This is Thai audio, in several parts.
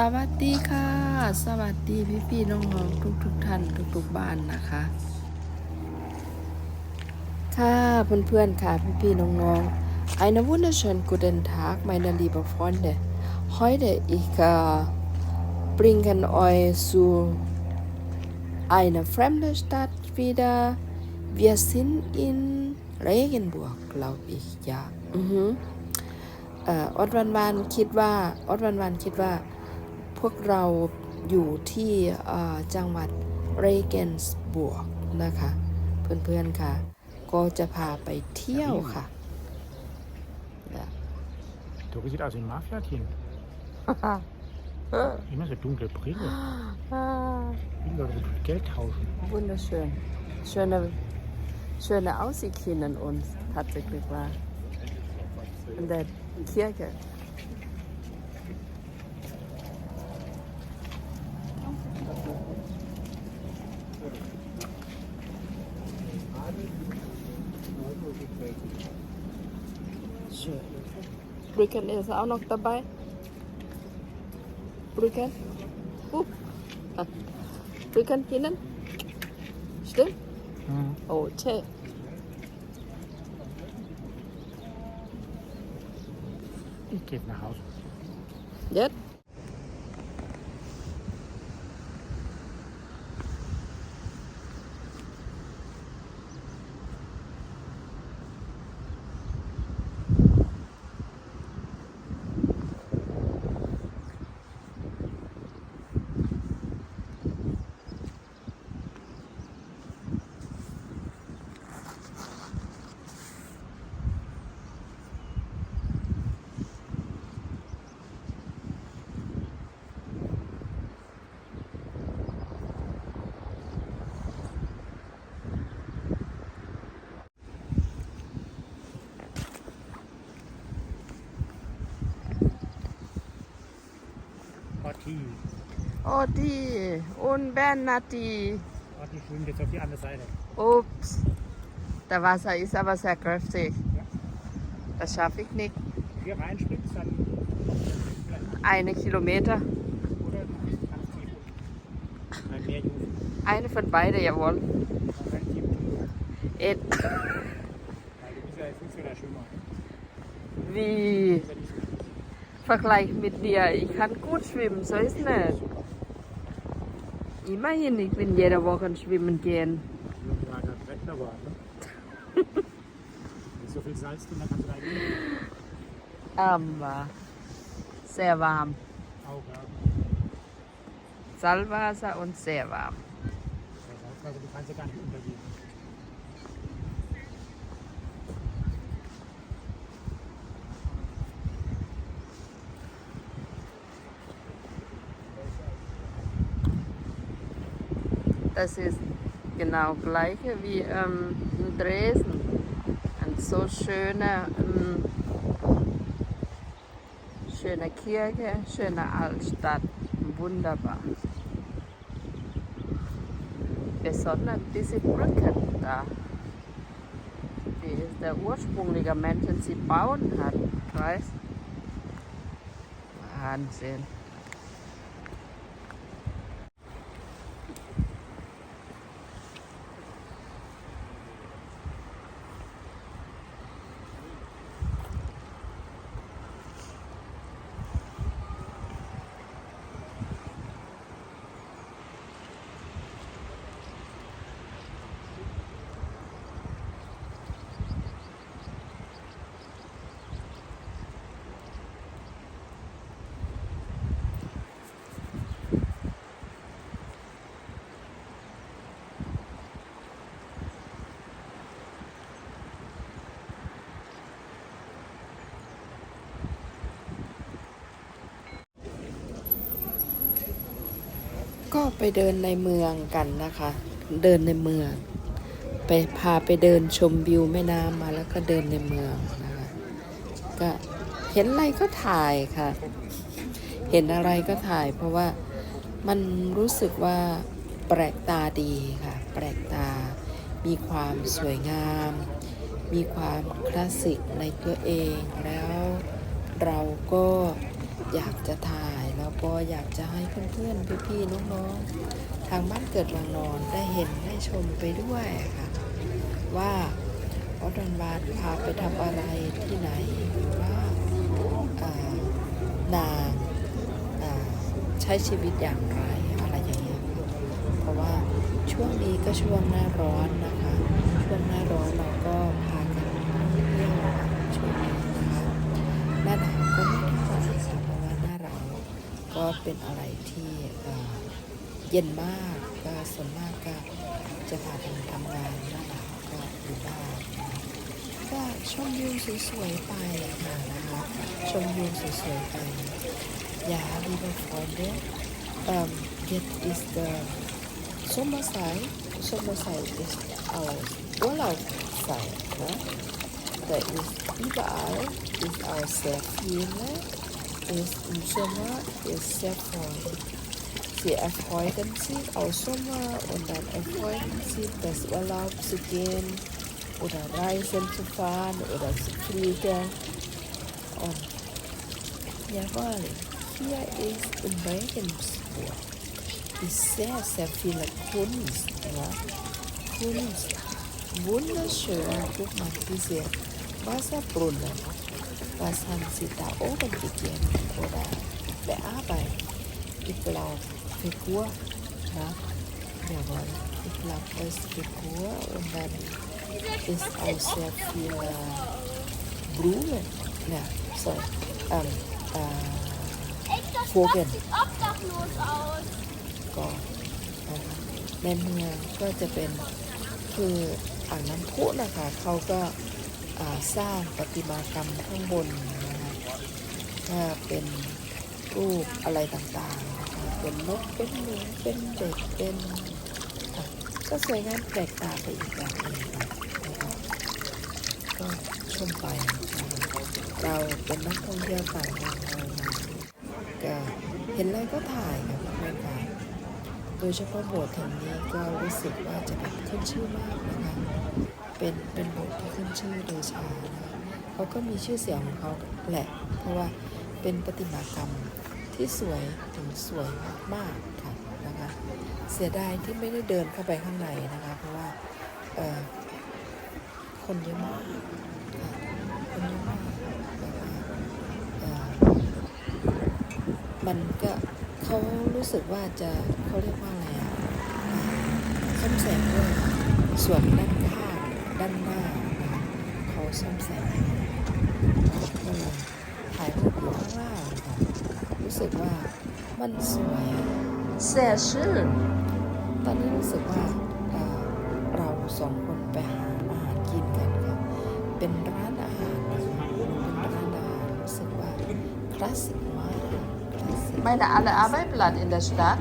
สวัสดีค่ะ สวัสดีพี่พี่น้องน้องทุกทุกท่านทุกทุกบ้านนะคะ ค่ะเพื่อนๆค่ะพี่พี่น้องน้องไอ้นวุนเชิญกูเดินทากไมนาลีบฟอนเดห้อยเดอีกาปริงกันออยสูไอ้นเฟรมเดสตัดวีดาเวียสินอินเรเกนบวกเราอีกอย่างอือฮึออดวันวันคิดว่าออดวันวันคิดว่า วกเราอยู่ที่เอ่อจังหวัดเรเกนสบวกนะคะ เพื่อนๆค่ะ ก็จะพาไปเที่ยวค่ะ Du sieht aus wie ein Mafia-Team. Immer so dunkle Brille. Wie Leute mit Geld tauschen. Wunderschön. Schöne, schöne Aussicht hinter uns, tatsächlich war. In der Kirche. Brücken ist auch noch dabei. Brücken. Uh. Ah. Brücken hinten. Stimmt? Mhm. Oh, tschä. Ich gehe nach Hause. Jetzt? Oh, die. Und Bernati. Orti schwimmt jetzt auf die andere Seite. Ups. Der Wasser ist aber sehr kräftig. Ja. Das schaffe ich nicht. Hier reinspringst, dann Eine Kilometer. oder du bist ganz tief. Ein Meerjufen. Eine von beiden, jawohl. Et, Weil du bist ja jetzt nicht so der Schwimmer. wie? Du bist ja nicht so gut. Vergleich mit dir. Ich kann gut schwimmen, so ist nicht. Immerhin, ich bin jede Woche schwimmen gehen. War gerade Rentner war, ne? Wenn so viel Salz drin, dann kannst du da. Aber sehr warm. Auch, ja. Salzwasser und sehr warm. Das also, du kannst ja gar nicht untergehen. Das ist genau gleiche wie ähm, in Dresden. Eine so schöne, ähm, schöne Kirche, schöne Altstadt. Wunderbar. Besonders diese Brücke da. Die ist der ursprüngliche Mensch, den sie bauen hat. Weißt? Wahnsinn. ไปเดินในเมืองกันนะคะ เดินในเมือง ไปพาไปเดินชมวิวแม่น้ำมาแล้วก็เดินในเมืองนะคะ ก็เห็นอะไรก็ถ่ายค่ะ เห็นอะไรก็ถ่าย เพราะว่ามันรู้สึกว่าแปลกตาดีค่ะ แปลกตา มีความสวยงาม มีความคลาสสิกในตัวเอง แล้วเราก็อยากจะถ่าย แล้วก็อยากจะให้เพื่อนๆพี่ๆน้องๆ ทางบ้านเกิดวังนอนได้เห็นได้ชมไปด้วยค่ะ ว่าวัดดอนบานพาไปทำอะไรที่ไหนหรือว่าานางาใช้ชีวิตอย่างไรอะไรอย่างเงี้ยเพราะว่าช่วงนี้ก็ช่วงหน้าร้อนนะคะ ช่วงหน้าร้อนเราก็พากันเที่ยวช่วงนี้ ก็เป็นอะไรที่เย็นมากก็ส่วนมากก็จะพากันทำงานหน้าหนาวก็อยู่บ้านก็ชมวิวสวยๆไปค่ะนะคะชมวิวสวยๆไปอย่าดีไปฟอนเดอ um, get is the Sommerzeit, Sommerzeit ist aus Urlaubszeit. Ne? Da ist überall ist auch sehr viel. Ist Im Sommer ist sehr voll. Sie erfreuen sich aus Sommer und dann erfreuen sich, das Urlaub zu gehen oder Reisen zu fahren oder zu fliegen. Und jawohl, hier ist in Regensburg ist sehr, sehr viele Kunst. Ja? Kunst. Wunderschön. Guck mal, diese Wasserbrunnen. Was haben sie da oben gegeben oder bearbeitet? Ich glaube, Figur. Ja? Jawohl. Ich glaube, das ist Figur und dann ist auch sehr viele Blumen. Ja, so. Ähm, äh, Vogel. sieht obdachlos aus. ก็นะคะในเมืองก็จะเป็นคืออ่างน้ำพุนะคะเขาก็ สร้างประติมากรรมข้างบนนะคะถ้าเป็นรูปอะไรต่างๆนะคะเป็นนกเป็นหนูเป็นเด็กเป็นก็สวยงามแปลกตาไปอีกแบบหนึงค่ะนะคะก็ชมไปเราเป็นนักท่องเที่ยวต่างแดนเรามาก็เห็นอะไรก็ถ่ายค่ะเพื่อนๆค่ะโดยเฉพาะโบสถ์แห่งนี้ก็รู้สึกว่าจะแบบขึ้นชื่อมากนะคะ เป็นเป็นโบสถ์ที่ขึ้นชื่อเดชานะคะเขาก็มีชื่อเสียงของเขาแหละ เพราะว่าเป็นประติมากรรมที่สวยถึงสวยมากๆค่ะนะคะเสียดายที่ไม่ได้เดินเข้าไปข้างในนะคะ เพราะว่าคนเยอะมากคนเยอะมากนะคะเอ่อมันก็เขารู้สึกว่าจะเขาเรียกว่าอะไรอะอ่าซ่อมแซมด้วยส่วนด้านานหน้าเขาซ่อมแซมถ่ายรูปอยู่ข้างล่างรู้สึกว่ามันสวยอะ sehr schön. ตอนนี้รู้สึกว่าเราสองคนไปหาอาหารกินกันค่ะ เป็นร้านอาหารเป็นร้านอาหารรู้สึกว่าคลาสสิกมากคลาสสิก Meine alle Arbeitblatt in der Stadt.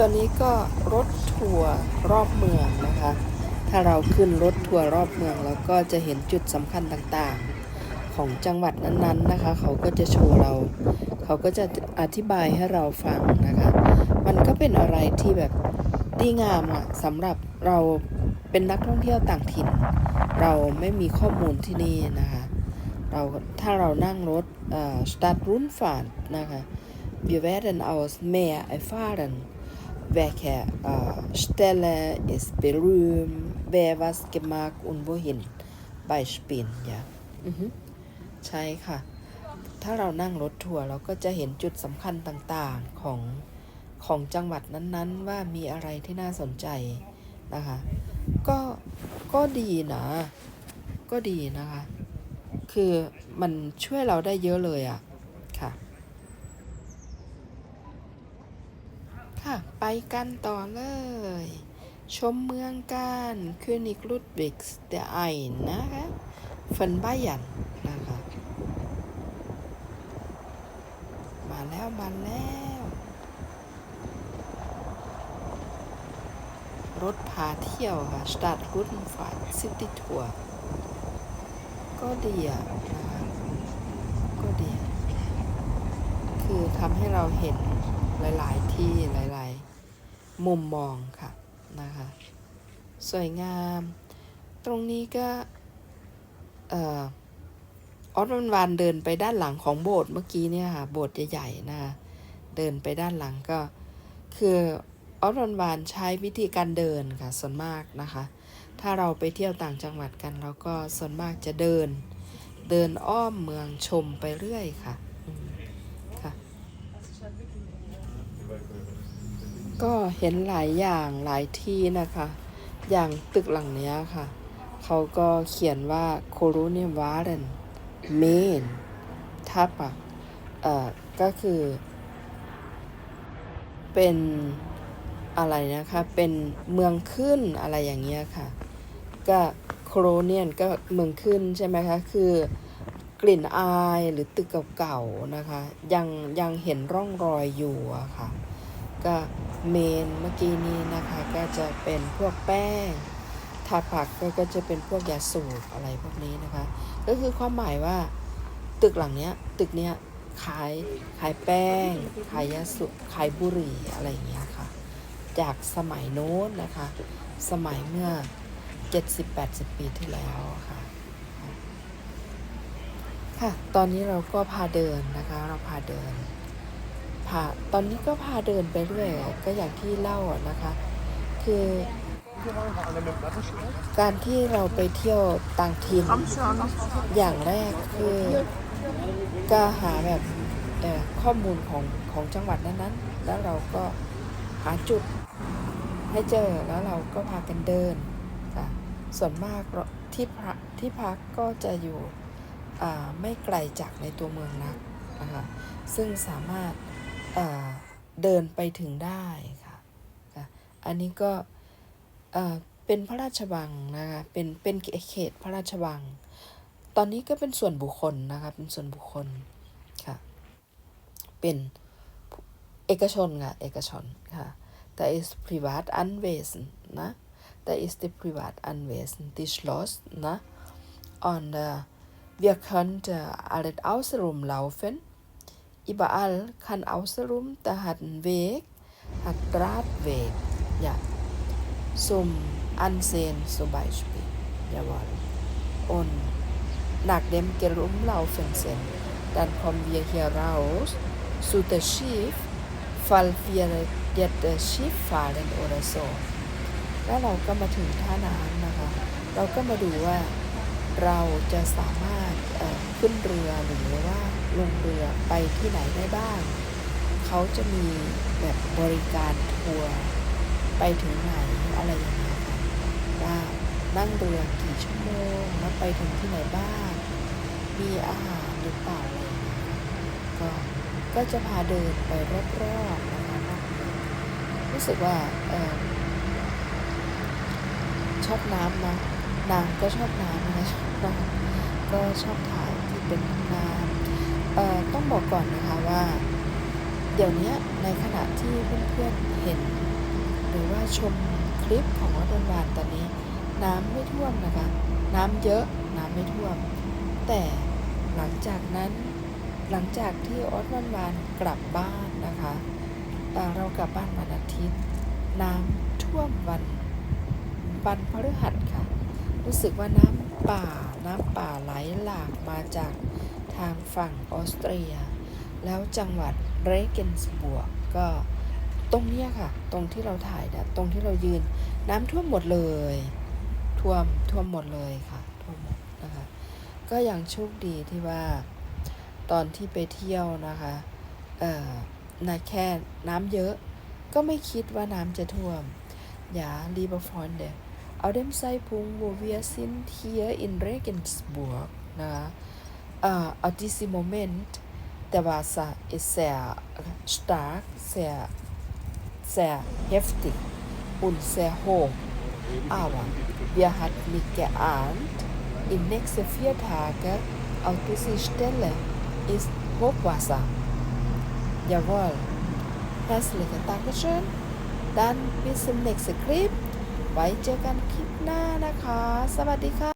ตอนนี้ก็รถทัวร์รอบเมืองนะคะ ถ้าเราขึ้นรถทัวร์รอบเมืองเราก็จะเห็นจุดสำคัญต่างๆ ของจังหวัดนั้นๆนะคะ เขาก็จะโชว์เรา เขาก็จะอธิบายให้เราฟังนะคะ มันก็เป็นอะไรที่แบบดีงามอะสำหรับเราเป็นนักท่องเที่ยวต่างถิ่น เราไม่มีข้อมูลที่นี่นะคะเราถ้าเรานั่งรถเอ่อ Stadtrundfahrt นะคะ wir werden aus mehr erfahren welche äh, Stelle ist berühmt, wer was gemacht und wohin. Beispiel, ja. อือฮึใช่ค่ะ ถ้าเรานั่งรถทัวร์เราก็จะเห็นจุดสำคัญต่างๆของของจังหวัดนั้นๆ ว่ามีอะไรที่น่าสนใจนะคะ ก็ก็ดีนะ ก็ดีนะคะ คือมันช่วยเราได้เยอะเลยอะ่ะค่ะ ค่ะ ไปกันต่อเลย ชมเมืองกันคืนิกลุดวิกส์เดไอนะคะฟันบ้ายันนะคะ มาแล้วมาแล้ว รถพาเที่ยวค่ะ Stadt Rundfahrt City Tour ก็ดีอะนะคะก็ดี คือทำให้เราเห็น หลาย ๆ ที่หลาย ๆ มุมมองค่ะนะคะ สวยงาม ตรงนี้ก็เอ่อออสวันวานเดินไปด้านหลังของโบสถ์เมื่อกี้เนี่ยค่ะ โบสถ์ใหญ่ ๆ นะคะเดินไปด้านหลังก็คือออสวันวานใช้วิธีการเดินค่ะส่วนมากนะคะ ถ้าเราไปเที่ยวต่างจังหวัดกันเราก็ส่วนมากจะเดิน เดินอ้อมเมืองชมไปเรื่อยค่ะอืมค่ะ ก็เห็นหลายอย่างหลายที่นะคะ อย่างตึกหลังเนี้ยค่ะ เขาก็เขียนว่าโคโรเนวาเรนเมนทับอะเอ่อก็คือ เป็นอะไรนะคะ เป็นเมืองขึ้นอะไรอย่างเงี้ยค่ะ ก็โคโรเนียนก็เมืองขึ้นใช่ไหมคะ คือกลิ่นอายหรือตึกเก่าๆนะคะ ยังยังเห็นร่องรอยอยู่อะค่ะ ก็ เมนเมื่อกี้นี้นะคะก็จะเป็นพวกแป้งถาดผักก็ก็จะเป็นพวกยาสูบอะไรพวกนี้นะคะ ก็คือความหมายว่าตึกหลังเนี้ยตึกเนี้ยขายขายแป้ง ขายยาสูบขายบุหรี่อะไรอย่างเงี้ยค่ะ จากสมัยโน้นนะคะ สมัยเมื่อ 70-80 ปีที่แล้วค่ะค่ะ ตอนนี้เราก็พาเดินนะคะ เราพาเดิน พาตอนนี้ก็พาเดินไปเรื่อยก็อย่างที่เล่านะคะ คือการที่เราไปเที่ยวต่างถิ่นอย่างแรกคือก็หาแบบข้อมูลของของจังหวัดนั้นๆ แล้วเราก็หาจุดให้เจอแล้วเราก็พากันเดินค่ะส่วนมากที่พักที่พักก็จะอยู่ไม่ไกลจากในตัวเมืองนักนะคะซึ่งสามารถ เดินไปถึงได้ค่ะค่ะอันนี้ก็เป็นพระราชวังนะคะเป็นเป็นเขตพระราชวัง ตอนนี้ก็เป็นส่วนบุคคลนะคะเป็นส่วนบุคคลค่ะเป็นเอกชนค่ะเอกชนค่ะแต่ ist privat anwesen นะแต่ ist die privat anwesen die Schloss นะ und äh, wir könnten alles außenrum laufen überall kann außerum da hat Weg hat Drahtweg ja zum Ansehen zum Beispiel. Jawohl. Und nach dem Gerumlaufen sind, dann kommen wir hier raus zu dem Schiff, falls wir jetzt das Schiff fahren oder so. แล้วเราก็มาถึงท่าน้ำนะคะ เราก็มาดูว่าเราจะสามารถขึ้นเรือหรือว่า ลงเรือไปที่ไหนได้บ้าง เขาจะมีแบบบริการทัวร์ไปถึงไหนอะไรอย่างเงี้ยค่ะว่านั่งเรือกี่ชั่วโมงแล้วไปถึงที่ไหนบ้าง มีอาหารหรือเปล่าอะไรอย่างเงี้ยก็ก็จะพาเดินไปรอบๆนะคะรู้สึกว่าเออชอบน้ำนะนางก็ชอบน้ำนะชอบน้ำก็ชอบถ่ายที่เป็นน้ำ ต้องบอกก่อนนะคะว่า เดี๋ยวนี้ในขณะที่เพื่อนๆเห็น หรือว่าชมคลิปของวัดดอนวานตอนนี้ น้ำไม่ท่วมนะคะ น้ำเยอะน้ำไม่ท่วม แต่หลังจากนั้นหลังจากที่ออสวันวานกลับบ้านนะคะเอ่อเรากลับบ้านวันอาทิตย์ น้ำท่วมวันวันพฤหัสค่ะ รู้สึกว่าน้ำป่าน้ำป่าไหลหลากมาจาก ทางฝั่งออสเตรีย แล้วจังหวัดเรเกนสบวกก็ตรงเนี้ยค่ะ ตรงที่เราถ่ายนะตรงที่เรายืน น้ำท่วมหมดเลย ท่วมท่วมหมดเลยค่ะท่วมหมดนะคะ ก็ยังโชคดีที่ว่า ตอนที่ไปเที่ยวนะคะเอ่อนาแค่น้ำเยอะ ก็ไม่คิดว่าน้ำจะท่วม Ja, liebe Freunde, auf dem Zeitpunkt, wo wir sind hier in Regensburg, na, äh, auf diesem Moment, der Wasser ist sehr stark, sehr, sehr heftig und sehr hoch. Aber wir hatten nicht geahnt, in den nächsten vier Tagen auf dieser Stelle ist Hochwasser. Jawohl. Herzlichen Dankeschön. Dann bis zum nächsten Clip. ไว้เจอกันคลิปหน้านะคะ สวัสดีค่ะ